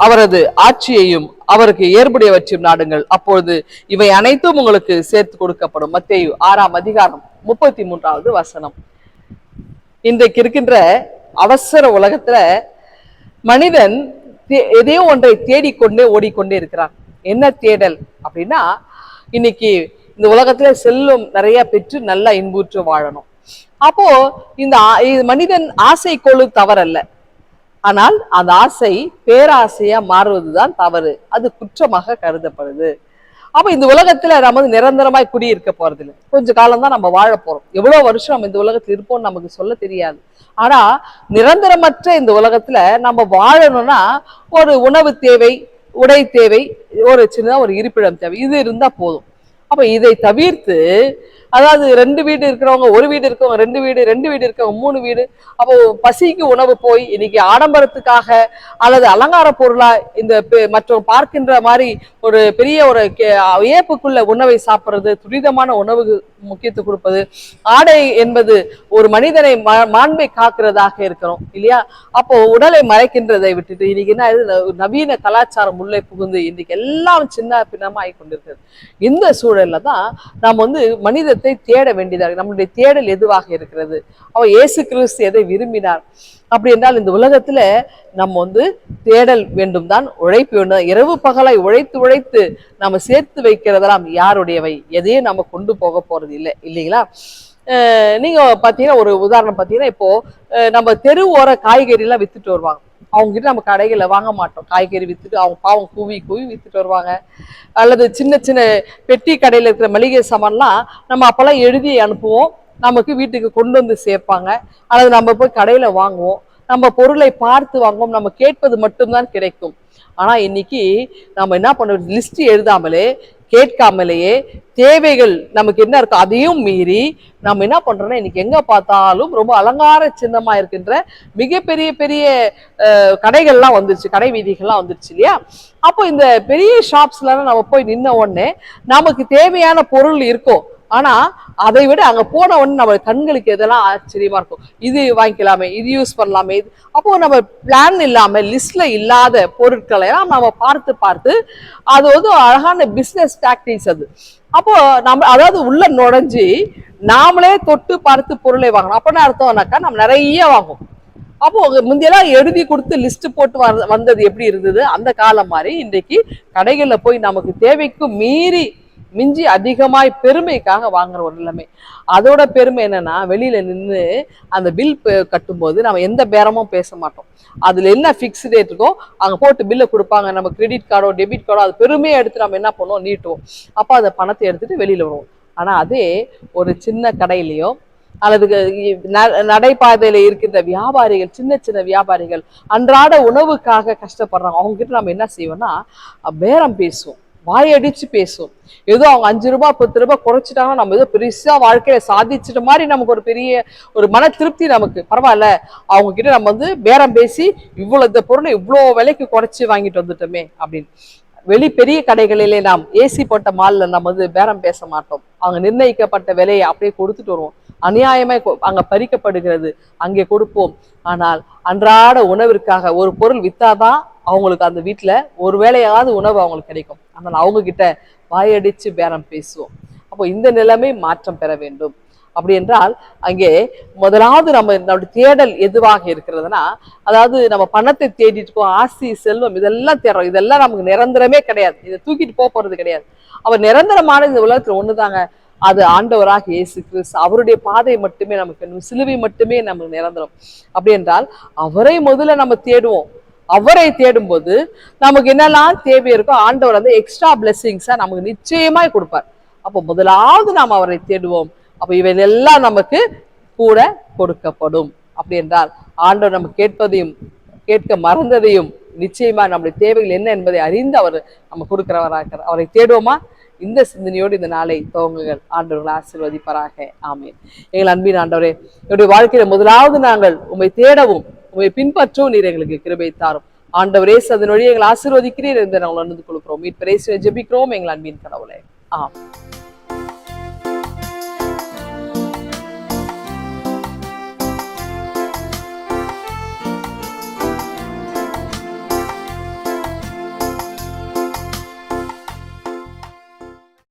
அவரது ஆட்சியையும் அவருக்கு ஏற்புடையவற்றையும் நாடுங்கள். அப்பொழுது இவை அனைத்தும் உங்களுக்கு சேர்த்து கொடுக்கப்படும். மத்திய ஆறாம் அதிகாரம் முப்பத்தி மூன்றாவது வசனம். இன்றைக்கு இருக்கின்ற அவசர உலகத்துல மனிதன் தே- எதையோ ஒன்றை தேடிக்கொண்டே ஓடிக்கொண்டே இருக்கிறான். என்ன தேடல் அப்படின்னா இன்னைக்கு இந்த உலகத்துல செல்லும் நிறைய பெற்று நல்லா இன்புற்று வாழணும். அப்போ இந்த மனிதன் ஆசை கொழு தவறல்ல. ஆனால் அந்த ஆசை பேராசையா மாறுவதுதான் தவறு. அது குற்றமாக கருதப்படுது. அப்ப இந்த உலகத்துல நம்ம வந்து நிரந்தரமாய் குடியிருக்க போறது இல்லை கொஞ்ச காலம் தான் நம்ம வாழ போறோம். எவ்வளவு வருஷம் நம்ம இந்த உலகத்துல இருப்போம்னு நமக்கு சொல்ல தெரியாது. ஆனா நிரந்தரமற்ற இந்த உலகத்துல நம்ம வாழணும்னா ஒரு உணவு தேவை உடை தேவை ஒரு சின்னதா ஒரு இருப்பிடம் தேவை. இது இருந்தா போதும். அப்ப இதை தவிர்த்து அதாவது ரெண்டு வீடு இருக்கிறவங்க ஒரு வீடு இருக்கவங்க ரெண்டு வீடு ரெண்டு வீடு இருக்கவங்க மூணு வீடு. அப்போ பசிக்கு உணவு போய் இன்னைக்கு ஆடம்பரத்துக்காக அல்லது அலங்கார பொருளா இந்த பெ- மற்றவங்க பார்க்கின்ற மாதிரி ஒரு பெரிய ஒரு வியப்புக்குள்ள உணவை சாப்பிட்றது துரிதமான உணவுக்கு முக்கியத்துவம் கொடுப்பது ஆடை என்பது ஒரு மனிதனை மா- மாண்பை காக்கிறதாக இருக்கிறோம் இல்லையா? அப்போ உடலை மறைக்கின்றதை விட்டுட்டு இன்னைக்கு என்ன ந- நவீன கலாச்சாரம் உள்ளே புகுந்து இன்னைக்கு எல்லாம் சின்ன பின்னமா ஆகி கொண்டிருக்கிறது. இந்த சூழல்ல தான் நாம் வந்து மனிதத்தை தேட வேண்டியதாக நம்மளுடைய தேடல் எதுவாக இருக்கிறது? அவர் இயேசு கிறிஸ்து எதை விரும்பினார்? அப்படி என்றால் இந்த உலகத்துல நம்ம வந்து தேடல் வேண்டும் தான் உழைப்பு வேண்டும் இரவு பகலாய் உழைத்து உழைத்து நம்ம சேர்த்து வைக்கிறதெல்லாம் யாருடையவை? எதையும் நம்ம கொண்டு போக போறது இல்லை. இல்லைங்களா? நீங்கள் நீங்க பாத்தீங்கன்னா ஒரு உதாரணம் பாத்தீங்கன்னா இப்போ நம்ம தெரு ஓர காய்கறி எல்லாம் வித்துட்டு வருவாங்க. அவங்க கிட்ட நம்ம கடைகளை வாங்க மாட்டோம். காய்கறி வித்துட்டு அவங்க பாவம் கூவி கூவி வித்துட்டு வருவாங்க. அல்லது சின்ன சின்ன பெட்டி கடையில் இருக்கிற மளிகை சாமான்லாம் நம்ம அப்போல்லாம் எழுதி அனுப்புவோம். நமக்கு வீட்டுக்கு கொண்டு வந்து சேர்ப்பாங்க. அல்லது நம்ம போய் கடையில் வாங்குவோம். நம்ம பொருளை பார்த்து வாங்குவோம். நம்ம கேட்பது மட்டும்தான் கிடைக்கும். ஆனால் இன்னைக்கு நம்ம என்ன பண்ணுவோம் லிஸ்ட் எழுதாமலே கேட்காமலேயே தேவைகள் நமக்கு என்ன இருக்கோ அதையும் மீறி நம்ம என்ன பண்றோம்னா இன்னைக்கு எங்க பார்த்தாலும் ரொம்ப அலங்கார சின்னமா இருக்கின்ற மிகப்பெரிய பெரிய கடைகள்லாம் வந்துருச்சு. கடை வீதிகள்லாம் வந்துருச்சு இல்லையா? அப்போ இந்த பெரிய ஷாப்ஸ்லாம் நம்ம போய் நின்ன உடனே நமக்கு தேவையான பொருள் இருக்கும் ஆனா அதை விட அங்க போன உடனே நம்ம கண்களுக்கு எதெல்லாம் ஆச்சரியமா இருக்கும். இது வாங்கிக்கலாமே இது யூஸ் பண்ணலாமே இது. அப்போ நம்ம பிளான் இல்லாம லிஸ்ட்ல இல்லாத பொருட்களை எல்லாம் நம்ம பார்த்து பார்த்து அது வந்து அழகான பிஸ்னஸ் டாக்டிக்ஸ் அது. அப்போ நம்ம அதாவது உள்ள நுழைஞ்சி நாமளே தொட்டு பார்த்து பொருளை வாங்கணும். அப்போ என்ன அர்த்தம்னாக்கா நம்ம நிறைய வாங்குவோம். அப்போ முந்தையெல்லாம் எழுதி கொடுத்து லிஸ்ட் போட்டு வந்தது எப்படி இருந்தது? அந்த காலம் மாதிரி இன்றைக்கு கடைகளில் போய் நமக்கு தேவைக்கு மீறி மிஞ்சி அதிகமாய் பெருமைக்காக வாங்குற ஒரு நிலைமை. அதோட பெருமை என்னன்னா வெளியில நின்று அந்த பில் கட்டும்போது நம்ம எந்த பேரமும் பேச மாட்டோம். அதுல என்ன ஃபிக்ஸ் ரேட் இருக்கோ அங்க போட்டு பில்லை கொடுப்பாங்க. நம்ம கிரெடிட் கார்டோ டெபிட் கார்டோ அது பெருமையாக எடுத்து நம்ம என்ன பண்ணுவோம்? நீட்டுவோம். அப்போ அதை பணத்தை எடுத்துட்டு வெளியில வருவோம். ஆனா அதே ஒரு சின்ன கடையிலையோ அல்லது ந- நடைபாதையில இருக்கின்ற வியாபாரிகள் சின்ன சின்ன வியாபாரிகள் அன்றாட உணவுக்காக கஷ்டப்படுறாங்க. அவங்க கிட்ட நம்ம என்ன செய்வோம்னா பேரம் பேசுவோம். வாயடிச்சு பேசுவோம் ஏதோ அவங்க அஞ்சு ரூபாய் பத்து ரூபாய் குறைச்சிட்டாங்கன்னா நம்ம ஏதோ பெருசா வாழ்க்கையில சாதிச்சிட்ட மாதிரி நமக்கு ஒரு பெரிய ஒரு மன திருப்தி நமக்கு. பரவாயில்ல. அவங்க கிட்ட நம்ம வந்து பேரம் பேசி இவ்வளவு இந்த பொருளை இவ்வளவு விலைக்கு குறைச்சி வாங்கிட்டு வந்துட்டோமே அப்படின்னு. வெளி பெரிய கடைகளிலே நாம் ஏசி போட்ட மால்ல நம்ம வந்து பேரம் பேச மாட்டோம். அவங்க நிர்ணயிக்கப்பட்ட விலையை அப்படியே கொடுத்துட்டு வருவோம். அநியாயமாய் அங்கே பறிக்கப்படுகிறது. அங்கே கொடுப்போம். ஆனால் அன்றாட உணவிற்காக ஒரு பொருள் வித்தாதான் அவங்களுக்கு அந்த வீட்டில் ஒரு வேளையாவது உணவு அவங்களுக்கு கிடைக்கும். அதனால் அவங்க கிட்ட பேரம் பேசுவோம். அப்போ இந்த நிலைமை மாற்றம் பெற வேண்டும். அப்படி என்றால் அங்கே முதலாவது நம்ம நம்முடைய தேடல் எதுவாக இருக்கிறதுனா அதாவது நம்ம பணத்தை தேடிட்டு இருக்கோம் ஆசி செல்வம் இதெல்லாம் தேடுறோம். இதெல்லாம் நமக்கு நிரந்தரமே கிடையாது. இதை தூக்கிட்டு போக போறது கிடையாது. அவர் நிரந்தரமான இந்த உலகத்தில் ஒன்று தாங்க அது ஆண்டவராக இயேசு கிறிஸ்து. அவருடைய பாதை மட்டுமே நமக்கு சிலுவை மட்டுமே நமக்கு நிரந்தரம். அப்படி என்றால் அவரை முதல்ல நம்ம தேடுவோம். அவரை தேடும்போது நமக்கு என்னெல்லாம் தேவை இருக்கோ ஆண்டவர் வந்து எக்ஸ்ட்ரா பிளெஸிங்ஸா நமக்கு நிச்சயமாய் கொடுப்பார். அப்போ முதலாவது நாம் அவரை தேடுவோம். அப்போ இவையெல்லாம் நமக்கு கூட கொடுக்கப்படும். அப்படி என்றால் ஆண்டவர் நம்ம கேட்பதையும் கேட்க மறந்ததையும் நிச்சயமா நம்முடைய தேவைகள் என்ன என்பதை அறிந்து அவர் நம்ம கொடுக்கிறவராக இருக்கிறார். அவரை தேடுவோமா? இந்த சிந்தனையோடு இந்த நாளை துவங்குங்கள். ஆண்டவர்கள் ஆசீர்வதிப்பாராக. ஆமே எங்கள் அன்பின் ஆண்டவரே என்னுடைய வாழ்க்கையில முதலாவது நாங்கள் உம்மை தேடவும் உங்களை பின்பற்றவும் நீர் எங்களுக்கு கிருபை தாரும். ஆண்டவரே அதன் வழி எங்களை ஆசீர்வதிக்கிறீர் என்று நாங்கள் உணர்ந்து கொள்கிறோம். மீட்பரேசுவை ஜெபிக்கிறோம் எங்கள் அன்பின் கடவுளே. ஆம்